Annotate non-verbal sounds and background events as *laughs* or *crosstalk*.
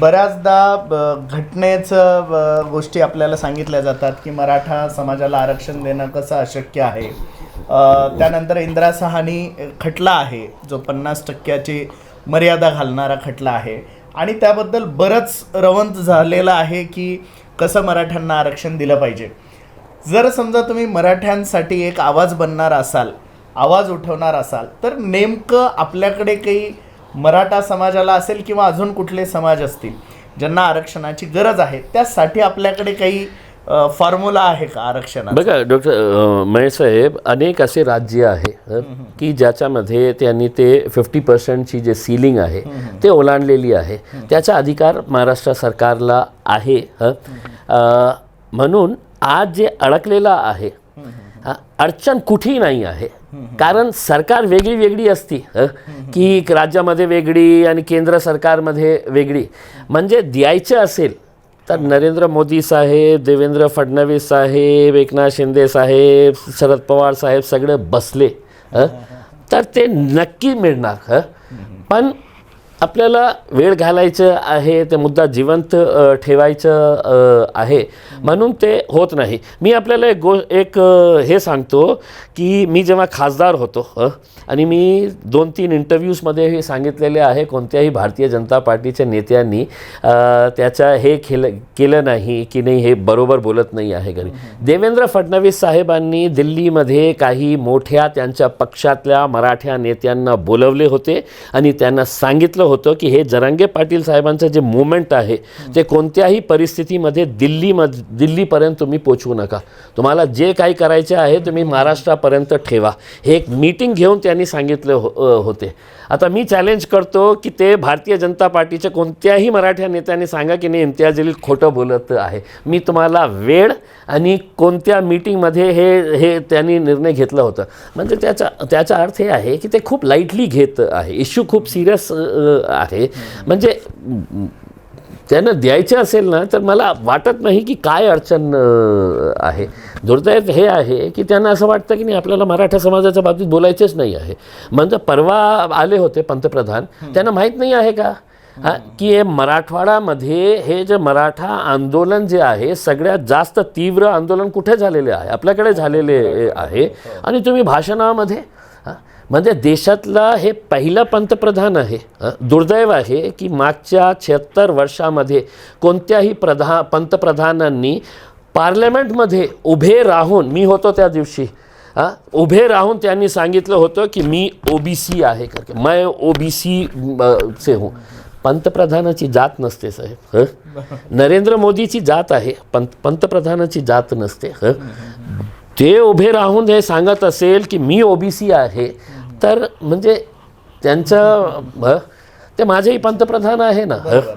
बऱ्याचदा ब- घटनेचं गोष्टी आपल्याला सांगितल्या जातात की मराठा समाजाला आरक्षण देणं कसं अशक्य आहे. त्यानंतर इंदिरा सहानी खटला आहे जो पन्नास टक्क्याची मर्यादा घालणारा खटला आहे. आणि त्याबद्दल बरंच रवंत झालेलं आहे की कसं मराठ्यांना आरक्षण दिलं पाहिजे. जर समजा तुम्ही मराठ्यांसाठी एक आवाज बनणार असाल आवाज उठवणार असाल तर नेमकं आपल्याकडे काही मराठा समाजाला असेल किंवा अजून कुठले समाज असतील ज्यांना आरक्षणाची गरज आहे त्यासाठी आपल्याकडे काही फॉर्म्युला आहे का आरक्षणाचा? बघा डॉक्टर महेश साहेब अनेक असे राज्य आहे हं, की ज्याच्यामध्ये त्यांनी ते फिफ्टी पर्सेंटची जे सीलिंग आहे ते ओलांडलेली आहे. त्याचा अधिकार महाराष्ट्र सरकारला आहे म्हणून आज जे अडकलेलं आहे अडचण कुठेही नाही आहे. कारण सरकार वेगळी वेगळी असती की राज्यामध्ये वेगळी आणि केंद्र सरकारमध्ये वेगळी. म्हणजे द्यायचं असेल तर नरेंद्र मोदी साहेब देवेंद्र फडणवीस साहेब एकनाथ शिंदे साहेब शरद पवार साहेब सगळे बसले हं, तर ते नक्की मिळणार हं. पण आपल्याला वेळ घालायचं आहे ते मुद्दा जिवंत ठेवायचं आहे. म्हणून ते होत नाही. मी आपल्याला एक गो एक हे सांगतो की मी जेव्हा खासदार होतो आणि मी दोन तीन इंटरव्ह्यूजमध्ये हे सांगितलेले आहे कोणत्याही भारतीय जनता पार्टीच्या नेत्यांनी त्याच्या हे केलं केलं नाही की नाही हे बरोबर बोलत नाही आहे घरी. देवेंद्र फडणवीस साहेबांनी दिल्लीमध्ये काही मोठ्या त्यांच्या पक्षातल्या मराठ्या नेत्यांना बोलवले होते आणि त्यांना सांगितलं होतं की हे जरांगे पाटील साहेबांचं जे मुवमेंट आहे ते कोणत्याही परिस्थितीमध्ये दिल्लीमध्ये दिल्लीपर्यंत तुम्ही पोचवू नका. तुम्हाला जे काही करायचे आहे तुम्ही महाराष्ट्रापर्यंत ठेवा. हे एक मीटिंग घेऊन त्यांनी सांगितले हो होते. आता मी चॅलेंज करतो की ते भारतीय जनता पार्टीच्या कोणत्याही मराठ्या नेत्याने सांगा की नाही इम्तियाज जलील खोटं बोलत आहे. मी तुम्हाला वेळ आणि कोणत्या मीटिंगमध्ये हे हे त्यांनी निर्णय घेतला होता. म्हणजे त्याचा त्याचा अर्थ हे आहे की ते खूप लाईटली घेत आहे. इश्यू खूप सिरियस आहे. म्हणजे त्यांना द्यायचे असेल ना तर मला वाटत नाही की काय अडचण आहे. दुर्दैव हे आहे की त्यांना असं वाटतं की नाही आपल्याला मराठा समाजाच्या बाबतीत बोलायचेच नाही आहे. म्हणजे परवा आले होते पंतप्रधान. त्यांना माहीत नाही आहे का? की हे मराठवाडामध्ये हे जे मराठा आंदोलन जे आहे सगळ्यात जास्त तीव्र आंदोलन कुठे झालेले आहे? आपल्याकडे झालेले आहे. आणि तुम्ही भाषणामध्ये म्हणजे देशातला हे पहिलं पंतप्रधान आहे दुर्दैव आहे की मागच्या छेहत्तर वर्षामध्ये कोणत्याही प्रधा पंतप्रधानांनी पार्लमेंटमध्ये उभे राहून मी होतो त्या दिवशी उभे राहून त्यांनी सांगितलं होतं की मी ओ बी सी आहे करके मैं ओ बी सी से हूँ. पंतप्रधानाची जात नसते साहेब हं? *laughs* नरेंद्र मोदीची जात आहे पंत पंतप्रधानाची जात नसते हं? ते उभे राहून हे सांगत असेल की मी ओबीसी आहे तर म्हणजे त्यांचं ते माझेही पंतप्रधान आहे ना हं?